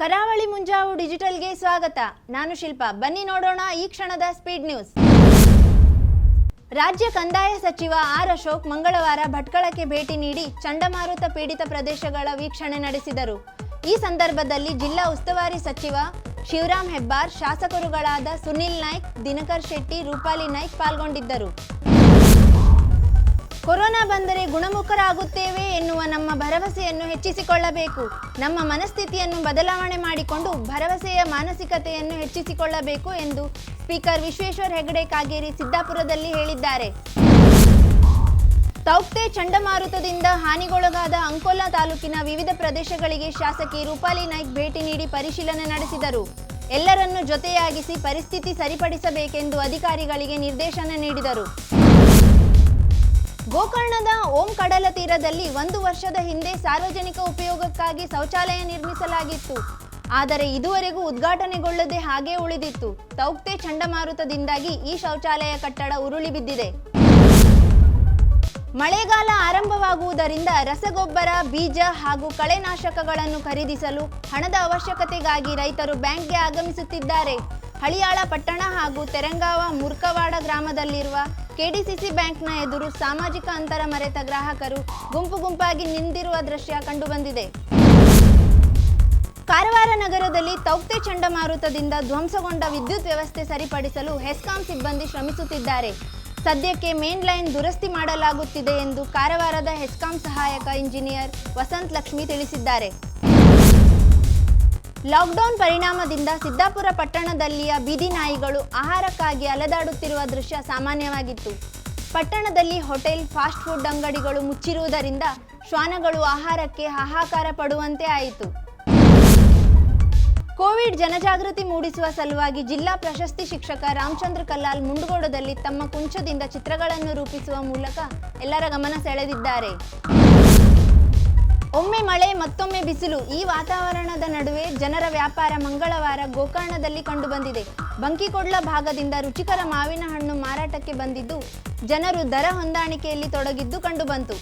ಕರಾವಳಿ ಮುಂಜಾವು ಡಿಜಿಟಲ್ಗೆ ಸ್ವಾಗತ. ನಾನು ಶಿಲ್ಪ. ಬನ್ನಿ ನೋಡೋಣ ಈ ಕ್ಷಣದ ಸ್ಪೀಡ್ ನ್ಯೂಸ್. ರಾಜ್ಯ ಕಂದಾಯ ಸಚಿವ ಆರ್ ಅಶೋಕ್ ಮಂಗಳವಾರ ಭಟ್ಕಳಕ್ಕೆ ಭೇಟಿ ನೀಡಿ ಚಂಡಮಾರುತ ಪೀಡಿತ ಪ್ರದೇಶಗಳ ವೀಕ್ಷಣೆ ನಡೆಸಿದರು. ಈ ಸಂದರ್ಭದಲ್ಲಿ ಜಿಲ್ಲಾ ಉಸ್ತುವಾರಿ ಸಚಿವ ಶಿವರಾಮ್ ಹೆಬ್ಬಾರ್, ಶಾಸಕರುಗಳಾದ ಸುನಿಲ್ ನಾಯ್ಕ್, ದಿನಕರ್ ಶೆಟ್ಟಿ, ರೂಪಾಲಿ ನಾಯ್ಕ್ ಪಾಲ್ಗೊಂಡಿದ್ದರು. ಬಂದರೆ ಗುಣಮುಖರಾಗುತ್ತೇವೆ ಎನ್ನುವ ನಮ್ಮ ಭರವಸೆಯನ್ನು ಹೆಚ್ಚಿಸಿಕೊಳ್ಳಬೇಕು. ನಮ್ಮ ಮನಸ್ಥಿತಿಯನ್ನು ಬದಲಾವಣೆ ಮಾಡಿಕೊಂಡು ಭರವಸೆಯ ಮಾನಸಿಕತೆಯನ್ನು ಹೆಚ್ಚಿಸಿಕೊಳ್ಳಬೇಕು ಎಂದು ಸ್ಪೀಕರ್ ವಿಶ್ವೇಶ್ವರ್ ಹೆಗಡೆ ಕಾಗೇರಿ ಸಿದ್ದಾಪುರದಲ್ಲಿ ಹೇಳಿದ್ದಾರೆ. ತೌಕ್ತೆ ಚಂಡಮಾರುತದಿಂದ ಹಾನಿಗೊಳಗಾದ ಅಂಕೋಲಾ ತಾಲೂಕಿನ ವಿವಿಧ ಪ್ರದೇಶಗಳಿಗೆ ಶಾಸಕಿ ರೂಪಾಲಿ ನಾಯ್ಕ್ ಭೇಟಿ ನೀಡಿ ಪರಿಶೀಲನೆ ನಡೆಸಿದರು. ಎಲ್ಲರನ್ನು ಜೊತೆಯಾಗಿಸಿ ಪರಿಸ್ಥಿತಿ ಸರಿಪಡಿಸಬೇಕೆಂದು ಅಧಿಕಾರಿಗಳಿಗೆ ನಿರ್ದೇಶನ ನೀಡಿದರು. ಗೋಕರ್ಣದ ಓಂ ಕಡಲ ತೀರದಲ್ಲಿ ಒಂದು ವರ್ಷದ ಹಿಂದೆ ಸಾರ್ವಜನಿಕ ಉಪಯೋಗಕ್ಕಾಗಿ ಶೌಚಾಲಯ ನಿರ್ಮಿಸಲಾಗಿತ್ತು. ಆದರೆ ಇದುವರೆಗೂ ಉದ್ಘಾಟನೆಗೊಳ್ಳದೆ ಹಾಗೇ ಉಳಿದಿತ್ತು. ತೌಕ್ತೆ ಚಂಡಮಾರುತದಿಂದಾಗಿ ಈ ಶೌಚಾಲಯ ಕಟ್ಟಡ ಉರುಳಿ ಬಿದ್ದಿದೆ. ಮಳೆಗಾಲ ಆರಂಭವಾಗುವುದರಿಂದ ರಸಗೊಬ್ಬರ, ಬೀಜ ಹಾಗೂ ಕಳೆನಾಶಕಗಳನ್ನು ಖರೀದಿಸಲು ಹಣದ ಅವಶ್ಯಕತೆಗಾಗಿ ರೈತರು ಬ್ಯಾಂಕ್ಗೆ ಆಗಮಿಸುತ್ತಿದ್ದಾರೆ. ಹಳಿಯಾಳ ಪಟ್ಟಣ ಹಾಗೂ ತೆರಂಗಾವ ಮುರ್ಕವಾಡ ಗ್ರಾಮದಲ್ಲಿರುವ ಕೆಡಿಸಿಸಿ ಬ್ಯಾಂಕ್ನ ಎದುರು ಸಾಮಾಜಿಕ ಅಂತರ ಮರೆತ ಗ್ರಾಹಕರು ಗುಂಪು ಗುಂಪಾಗಿ ನಿಂತಿರುವ ದೃಶ್ಯ ಕಂಡುಬಂದಿದೆ. ಕಾರವಾರ ನಗರದಲ್ಲಿ ತೌಕ್ತೆ ಚಂಡಮಾರುತದಿಂದ ಧ್ವಂಸಗೊಂಡ ವಿದ್ಯುತ್ ವ್ಯವಸ್ಥೆ ಸರಿಪಡಿಸಲು ಹೆಸ್ಕಾಂ ಸಿಬ್ಬಂದಿ ಶ್ರಮಿಸುತ್ತಿದ್ದಾರೆ. ಸದ್ಯಕ್ಕೆ ಮೇನ್ ಲೈನ್ ದುರಸ್ತಿ ಮಾಡಲಾಗುತ್ತಿದೆ ಎಂದು ಕಾರವಾರದ ಹೆಸ್ಕಾಂ ಸಹಾಯಕ ಇಂಜಿನಿಯರ್ ವಸಂತ್ ಲಕ್ಷ್ಮಿ ತಿಳಿಸಿದ್ದಾರೆ. ಲಾಕ್ಡೌನ್ ಪರಿಣಾಮದಿಂದ ಸಿದ್ದಾಪುರ ಪಟ್ಟಣದಲ್ಲಿಯ ಬೀದಿ ನಾಯಿಗಳು ಆಹಾರಕ್ಕಾಗಿ ಅಲೆದಾಡುತ್ತಿರುವ ದೃಶ್ಯ ಸಾಮಾನ್ಯವಾಗಿತ್ತು. ಪಟ್ಟಣದಲ್ಲಿ ಹೋಟೆಲ್, ಫಾಸ್ಟ್ ಫುಡ್ ಅಂಗಡಿಗಳು ಮುಚ್ಚಿರುವುದರಿಂದ ಶ್ವಾನಗಳು ಆಹಾರಕ್ಕೆ ಹಾಹಾಕಾರ ಪಡುವಂತೆ ಆಯಿತು. ಕೋವಿಡ್ ಜನಜಾಗೃತಿ ಮೂಡಿಸುವ ಸಲುವಾಗಿ ಜಿಲ್ಲಾ ಪ್ರಶಸ್ತಿ ಶಿಕ್ಷಕ ರಾಮಚಂದ್ರ ಕಲ್ಲಾಲ್ ಮುಂಡಗೋಡದಲ್ಲಿ ತಮ್ಮ ಕುಂಚದಿಂದ ಚಿತ್ರಗಳನ್ನು ರೂಪಿಸುವ ಮೂಲಕ ಎಲ್ಲರ ಗಮನ ಸೆಳೆದಿದ್ದಾರೆ. ಒಮ್ಮೆ ಮಳೆ, ಮತ್ತೊಮ್ಮೆ ಬಿಸಿಲು. ಈ ವಾತಾವರಣದ ನಡುವೆ ಜನರ ವ್ಯಾಪಾರ ಮಂಗಳವಾರ ಗೋಕರ್ಣದಲ್ಲಿ ಕಂಡುಬಂದಿದೆ. ಬಂಕಿಕೊಡ್ಲ ಭಾಗದಿಂದ ರುಚಿಕರ ಮಾವಿನ ಹಣ್ಣು ಮಾರಾಟಕ್ಕೆ ಬಂದಿದ್ದು, ಜನರು ದರ ಹೊಂದಾಣಿಕೆಯಲ್ಲಿ ತೊಡಗಿದ್ದು ಕಂಡುಬಂತು.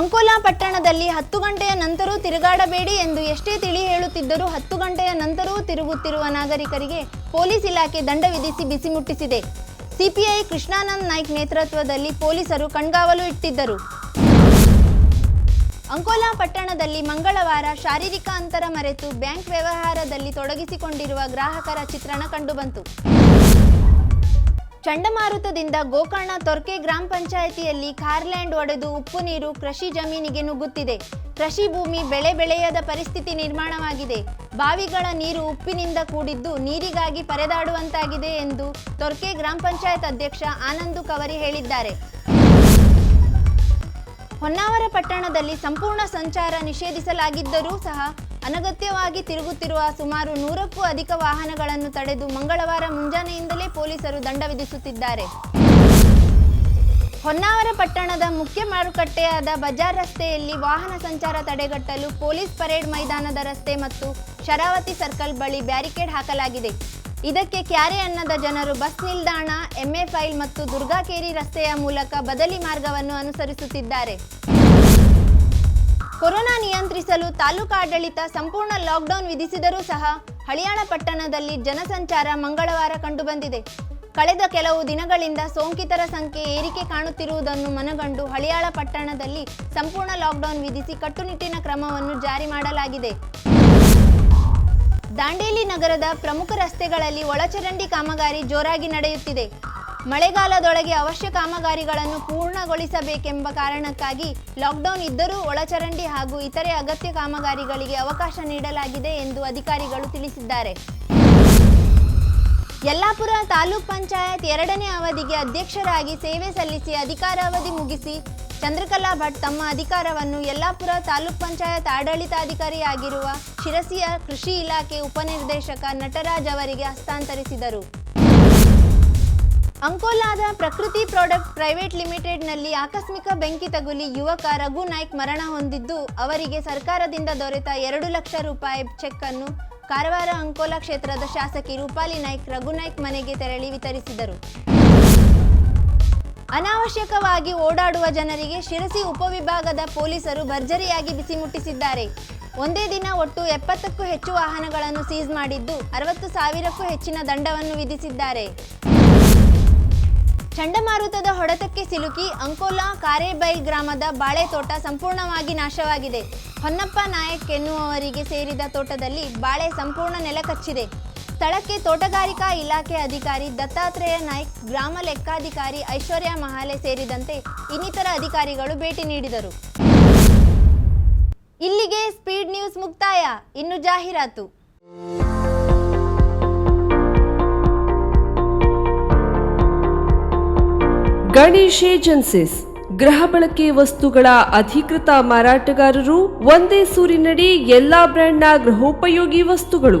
ಅಂಕೋಲಾ ಪಟ್ಟಣದಲ್ಲಿ ಹತ್ತು ಗಂಟೆಯ ನಂತರೂ ತಿರುಗಾಡಬೇಡಿ ಎಂದು ಎಷ್ಟೇ ತಿಳಿ ಹೇಳುತ್ತಿದ್ದರೂ ಹತ್ತು ಗಂಟೆಯ ನಂತರವೂ ತಿರುಗುತ್ತಿರುವ ನಾಗರಿಕರಿಗೆ ಪೊಲೀಸ್ ಇಲಾಖೆ ದಂಡ ವಿಧಿಸಿ ಬಿಸಿ ಮುಟ್ಟಿಸಿದೆ. ಸಿಪಿಐ ಕೃಷ್ಣಾನಂದ್ ನಾಯ್ಕ್ ನೇತೃತ್ವದಲ್ಲಿ ಪೊಲೀಸರು ಕಣ್ಗಾವಲು ಇಟ್ಟಿದ್ದರು. ಅಂಕೋಲಾ ಪಟ್ಟಣದಲ್ಲಿ ಮಂಗಳವಾರ ಶಾರೀರಿಕ ಅಂತರ ಮರೆತು ಬ್ಯಾಂಕ್ ವ್ಯವಹಾರದಲ್ಲಿ ತೊಡಗಿಸಿಕೊಂಡಿರುವ ಗ್ರಾಹಕರ ಚಿತ್ರಣ ಕಂಡುಬಂತು. ಚಂಡಮಾರುತದಿಂದ ಗೋಕರ್ಣ ತೊರ್ಕೆ ಗ್ರಾಮ ಪಂಚಾಯಿತಿಯಲ್ಲಿ ಕಾರ್ಲ್ಯಾಂಡ್ ಒಡೆದು ಉಪ್ಪು ನೀರು ಕೃಷಿ ಜಮೀನಿಗೆ ನುಗ್ಗುತ್ತಿದೆ. ಕೃಷಿ ಭೂಮಿ ಬೆಳೆ ಬೆಳೆಯದ ಪರಿಸ್ಥಿತಿ ನಿರ್ಮಾಣವಾಗಿದೆ. ಬಾವಿಗಳ ನೀರು ಉಪ್ಪಿನಿಂದ ಕೂಡಿದ್ದು ನೀರಿಗಾಗಿ ಪರದಾಡುವಂತಾಗಿದೆ ಎಂದು ತೊರ್ಕೆ ಗ್ರಾಮ ಪಂಚಾಯತ್ ಅಧ್ಯಕ್ಷ ಆನಂದು ಕವರಿ ಹೇಳಿದ್ದಾರೆ. ಹೊನ್ನಾವರ ಪಟ್ಟಣದಲ್ಲಿ ಸಂಪೂರ್ಣ ಸಂಚಾರ ನಿಷೇಧಿಸಲಾಗಿದ್ದರೂ ಸಹ ಅನಗತ್ಯವಾಗಿ ತಿರುಗುತ್ತಿರುವ ಸುಮಾರು ನೂರಕ್ಕೂ ಅಧಿಕ ವಾಹನಗಳನ್ನು ತಡೆದು ಮಂಗಳವಾರ ಮುಂಜಾನೆಯಿಂದಲೇ ಪೊಲೀಸರು ದಂಡ ವಿಧಿಸುತ್ತಿದ್ದಾರೆ. ಹೊನ್ನಾವರ ಪಟ್ಟಣದ ಮುಖ್ಯ ಮಾರುಕಟ್ಟೆಯಾದ ಬಜಾರ್ ರಸ್ತೆಯಲ್ಲಿ ವಾಹನ ಸಂಚಾರ ತಡೆಗಟ್ಟಲು ಪೊಲೀಸ್ ಪರೇಡ್ ಮೈದಾನದ ರಸ್ತೆ ಮತ್ತು ಶರಾವತಿ ಸರ್ಕಲ್ ಬಳಿ ಬ್ಯಾರಿಕೇಡ್ ಹಾಕಲಾಗಿದೆ. ಇದಕ್ಕೆ ಕ್ಯಾರೆ ಅನ್ನದ ಜನರು ಬಸ್ ನಿಲ್ದಾಣ, ಎಂಎ ಫೈಲ್ ಮತ್ತು ದುರ್ಗಾಕೇರಿ ರಸ್ತೆಯ ಮೂಲಕ ಬದಲಿ ಮಾರ್ಗವನ್ನು ಅನುಸರಿಸುತ್ತಿದ್ದಾರೆ. ಕೊರೋನಾ ನಿಯಂತ್ರಿಸಲು ತಾಲೂಕಾಡಳಿತ ಸಂಪೂರ್ಣ ಲಾಕ್ಡೌನ್ ವಿಧಿಸಿದರೂ ಸಹ ಹಳಿಯಾಣ ಪಟ್ಟಣದಲ್ಲಿ ಜನಸಂಚಾರ ಮಂಗಳವಾರ ಕಂಡುಬಂದಿದೆ. ಕಳೆದ ಕೆಲವು ದಿನಗಳಿಂದ ಸೋಂಕಿತರ ಸಂಖ್ಯೆ ಏರಿಕೆ ಕಾಣುತ್ತಿರುವುದನ್ನು ಮನಗಂಡು ಹಳಿಯಾಳ ಪಟ್ಟಣದಲ್ಲಿ ಸಂಪೂರ್ಣ ಲಾಕ್ಡೌನ್ ವಿಧಿಸಿ ಕಟ್ಟುನಿಟ್ಟಿನ ಕ್ರಮವನ್ನು ಜಾರಿ ಮಾಡಲಾಗಿದೆ. ದಾಂಡೇಲಿ ನಗರದ ಪ್ರಮುಖ ರಸ್ತೆಗಳಲ್ಲಿ ಒಳಚರಂಡಿ ಕಾಮಗಾರಿ ಜೋರಾಗಿ ನಡೆಯುತ್ತಿದೆ. ಮಳೆಗಾಲದೊಳಗೆ ಅವಶ್ಯ ಕಾಮಗಾರಿಗಳನ್ನು ಪೂರ್ಣಗೊಳಿಸಬೇಕೆಂಬ ಕಾರಣಕ್ಕಾಗಿ ಲಾಕ್ಡೌನ್ ಇದ್ದರೂ ಒಳಚರಂಡಿ ಹಾಗೂ ಇತರೆ ಅಗತ್ಯ ಕಾಮಗಾರಿಗಳಿಗೆ ಅವಕಾಶ ನೀಡಲಾಗಿದೆ ಎಂದು ಅಧಿಕಾರಿಗಳು ತಿಳಿಸಿದ್ದಾರೆ. ಯಲ್ಲಾಪುರ ತಾಲೂಕ್ ಪಂಚಾಯತ್ ಎರಡನೇ ಅವಧಿಗೆ ಅಧ್ಯಕ್ಷರಾಗಿ ಸೇವೆ ಸಲ್ಲಿಸಿ ಅಧಿಕಾರಾವಧಿ ಮುಗಿಸಿ ಚಂದ್ರಕಲಾ ಭಟ್ ತಮ್ಮ ಅಧಿಕಾರವನ್ನು ಯಲ್ಲಾಪುರ ತಾಲೂಕ್ ಪಂಚಾಯತ್ ಆಡಳಿತಾಧಿಕಾರಿಯಾಗಿರುವ ಶಿರಸಿಯ ಕೃಷಿ ಇಲಾಖೆ ಉಪನಿರ್ದೇಶಕ ನಟರಾಜ್ ಅವರಿಗೆ ಹಸ್ತಾಂತರಿಸಿದರು. ಅಂಕೋಲಾದ ಪ್ರಕೃತಿ ಪ್ರಾಡಕ್ಟ್ ಪ್ರೈವೇಟ್ ಲಿಮಿಟೆಡ್ನಲ್ಲಿ ಆಕಸ್ಮಿಕ ಬೆಂಕಿ ತಗುಲಿ ಯುವಕ ರಘು ನಾಯ್ಕ್ ಮರಣ ಹೊಂದಿದ್ದು, ಅವರಿಗೆ ಸರ್ಕಾರದಿಂದ ದೊರೆತ ಎರಡು ಲಕ್ಷ ರೂಪಾಯಿ ಚೆಕ್ ಅನ್ನು ಕಾರವಾರ ಅಂಕೋಲಾ ಕ್ಷೇತ್ರದ ಶಾಸಕಿ ರೂಪಾಲಿ ನಾಯ್ಕ್, ರಘು ನಾಯ್ಕ್ ಮನೆಗೆ ತೆರಳಿ ವಿತರಿಸಿದರು. ಅನಾವಶ್ಯಕವಾಗಿ ಓಡಾಡುವ ಜನರಿಗೆ ಶಿರಸಿ ಉಪವಿಭಾಗದ ಪೊಲೀಸರು ಭರ್ಜರಿಯಾಗಿ ಬಿಸಿ ಮುಟ್ಟಿಸಿದ್ದಾರೆ. ಒಂದೇ ದಿನ ಒಟ್ಟು ಎಪ್ಪತ್ತಕ್ಕೂ ಹೆಚ್ಚು ವಾಹನಗಳನ್ನು ಸೀಸ್ ಮಾಡಿದ್ದು ಅರವತ್ತು ಸಾವಿರಕ್ಕೂ ಹೆಚ್ಚಿನ ದಂಡವನ್ನು ವಿಧಿಸಿದ್ದಾರೆ. ಚಂಡಮಾರುತದ ಹೊಡೆತಕ್ಕೆ ಸಿಲುಕಿ ಅಂಕೋಲಾ ಕಾರೇಬೈಲ್ ಗ್ರಾಮದ ಬಾಳೆ ತೋಟ ಸಂಪೂರ್ಣವಾಗಿ ನಾಶವಾಗಿದೆ. ಹೊನ್ನಪ್ಪ ನಾಯಕ್ ಎನ್ನುವವರಿಗೆ ಸೇರಿದ ತೋಟದಲ್ಲಿ ಬಾಳೆ ಸಂಪೂರ್ಣ ನೆಲಕಚ್ಚಿದೆ. ಸ್ಥಳಕ್ಕೆ ತೋಟಗಾರಿಕಾ ಇಲಾಖೆ ಅಧಿಕಾರಿ ದತ್ತಾತ್ರೇಯ ನಾಯ್ಕ್, ಗ್ರಾಮ ಲೆಕ್ಕಾಧಿಕಾರಿ ಐಶ್ವರ್ಯ ಮಹಾಲೆ ಸೇರಿದಂತೆ ಇನ್ನಿತರ ಅಧಿಕಾರಿಗಳು ಭೇಟಿ ನೀಡಿದರು. ಇಲ್ಲಿಗೆ ಸ್ಪೀಡ್ ನ್ಯೂಸ್ ಮುಕ್ತಾಯ. ಇನ್ನು ಜಾಹೀರಾತು. ಗಣೇಶ್ ಏಜೆನ್ಸಿಸ್. ಗೃಹ ಬಳಕೆ ವಸ್ತುಗಳ ಅಧಿಕೃತ ಮಾರಾಟಗಾರರು ಒಂದೇ ಸೂರಿನಡಿ ಎಲ್ಲಾ ಬ್ರ್ಯಾಂಡ್ನ ಗೃಹೋಪಯೋಗಿ ವಸ್ತುಗಳು.